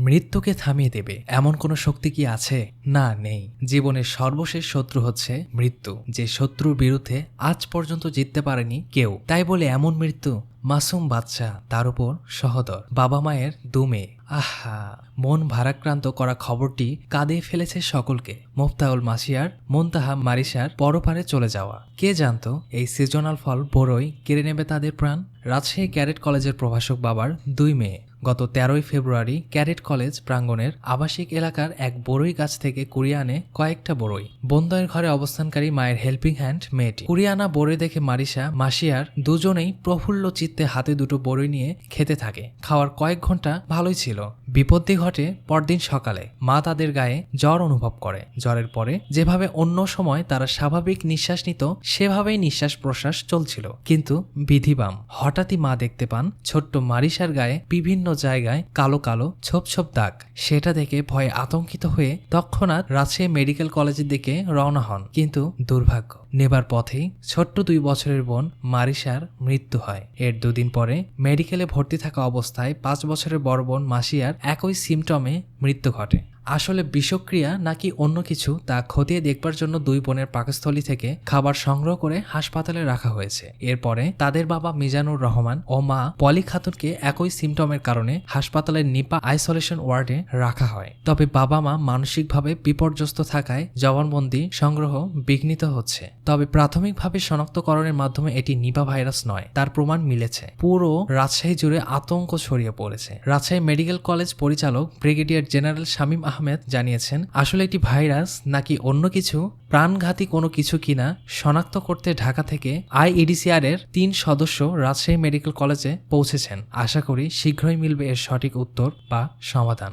মৃত্যুকে থামিয়ে দেবে। এমন কোনো শক্তি কি আছে? না, নেই। জীবনের সর্বশেষ শত্রু হচ্ছে মৃত্যু। যে শত্রুর বিরুদ্ধে আজ পর্যন্ত জিততে পারেনি কেউ। তাই বলে এমন মৃত্যু মাসুম বাচ্চা তার উপর সহদর। বাবা মায়ের দুমে। আহা, মন ভারাক্রান্ত করা খবরটি কাঁদে ফেলেছে সকলকে। মোফতাউল মাসিয়ার, মোন্তাহা মারিসার পরপারে চলে যাওয়া। কে জানতো, এই সিজনাল ফল বড়ই কেড়ে নেবে তাদের প্রাণ? রাজশাহী ক্যাডেট কলেজের প্রভাষক বাবার দুই মেয়ে। গত তেরোই ফেব্রুয়ারি ক্যারেট কলেজ প্রাঙ্গণের আবাসিক এলাকার এক বড়ই গাছ থেকে কুড়িয়ে আনে কয়েকটা বড়ই। বন্দয়ের ঘরে অবস্থানকারী মায়ের হেল্পিং হ্যান্ড মেয়েটি। কুড়িয়ে আনা বড়ই দেখে মারিসা মাসিয়ার দুজনেই প্রফুল্ল চিত্তে হাতে দুটো বড়ই নিয়ে খেতে থাকে। খাওয়ার কয়েক ঘণ্টা ভালোই ছিল। বিপত্তি ঘটে পরদিন সকালে। মা তাদের গায়ে জ্বর অনুভব করে। জ্বরের পরে যেভাবে অন্য সময় তারা স্বাভাবিক নিঃশ্বাস নিত, সেভাবেই নিঃশ্বাস প্রশ্বাস চলছিল। কিন্তু বিধিবাম, হঠাৎই মা দেখতে পান ছোট্ট মারিসার গায়ে বিভিন্ন জায়গায় কালো কালো ছোপ ছোপ দাগ। সেটা দেখে ভয়ে আতঙ্কিত হয়ে তৎক্ষণাৎ রাজশাহী মেডিকেল কলেজের দিকে রওনা হন। কিন্তু দুর্ভাগ্য, নেবার পথেই ছোট্ট দুই বছরের বোন মারিসার মৃত্যু হয়। এর দুদিন পরে মেডিকেলে ভর্তি থাকা অবস্থায় পাঁচ বছরের বড় বোন মাসিয়ার একই সিমটমে মৃত্যু ঘটে। আসলে বিষক্রিয়া নাকি অন্য কিছু তা খতিয়ে দেখবার জন্য দুই বোনের পাকস্থলী থেকে খাবার সংগ্রহ করে হাসপাতালে রাখা হয়েছে। এরপরে তাদের বাবা মিজানুর রহমান ও মা পলি খাতুনকে একই সিমটমের কারণে হাসপাতালের নিপা আইসোলেশন ওয়ার্ডে রাখা হয়। তবে বাবা মা মানসিকভাবে বিপর্যস্ত থাকায় জবানবন্দি সংগ্রহ বিঘ্নিত হচ্ছে। তবে প্রাথমিকভাবে শনাক্তকরণের মাধ্যমে এটি নিপা ভাইরাস নয়, তার প্রমাণ মিলেছে। পুরো রাজশাহী জুড়ে আতঙ্ক ছড়িয়ে পড়েছে। রাজশাহী মেডিকেল কলেজ পরিচালক ব্রিগেডিয়ার জেনারেল শামীম আহমেদ জানিয়েছেন, আসলে এটি ভাইরাস নাকি অন্য কিছু? প্রাণঘাতী কোনো কিছু কিনা শনাক্ত করতে ঢাকা থেকে আইইডিসিআর এর তিন সদস্য রাজশাহী মেডিকেল কলেজে পৌঁছেছেন। আশা করি শীঘ্রই মিলবে এর সঠিক উত্তর বা সমাধান।